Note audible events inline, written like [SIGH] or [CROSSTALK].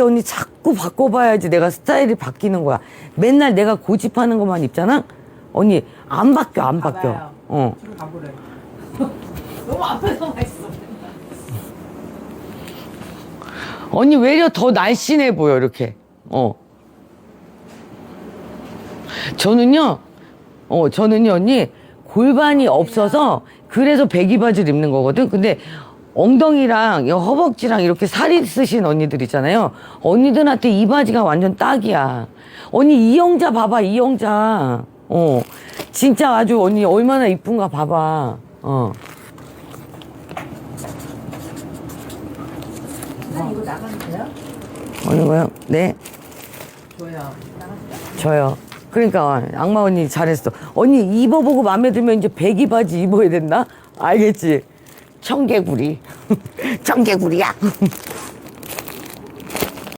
언니 자꾸 바꿔봐야지 내가 스타일이 바뀌는 거야. 맨날 내가 고집하는 것만 입잖아? 언니, 안 바뀌어, 안 바뀌어. 어. 가보래. [LAUGHS] 너무 앞에서만 있어. 언니 외려 더 날씬해 보여, 이렇게. 어. 저는요, 어, 저는요, 언니, 골반이 없어서, 그래서 배기 바지를 입는 거거든. 근데, 엉덩이랑 이 허벅지랑 이렇게 살이 쓰신 언니들 있잖아요. 언니들한테 이 바지가 완전 딱이야. 언니 이영자 봐봐, 이영자. 어. 진짜 아주 언니 얼마나 이쁜가 봐봐. 어. 이거 나가면 돼요? 어느 거요? 네. 줘요. 저요. 그러니까 악마 언니 잘했어. 언니 입어보고 마음에 들면 이제 배기 바지 입어야 된다. 알겠지? 청개구리. [LAUGHS] 청개구리야. [LAUGHS]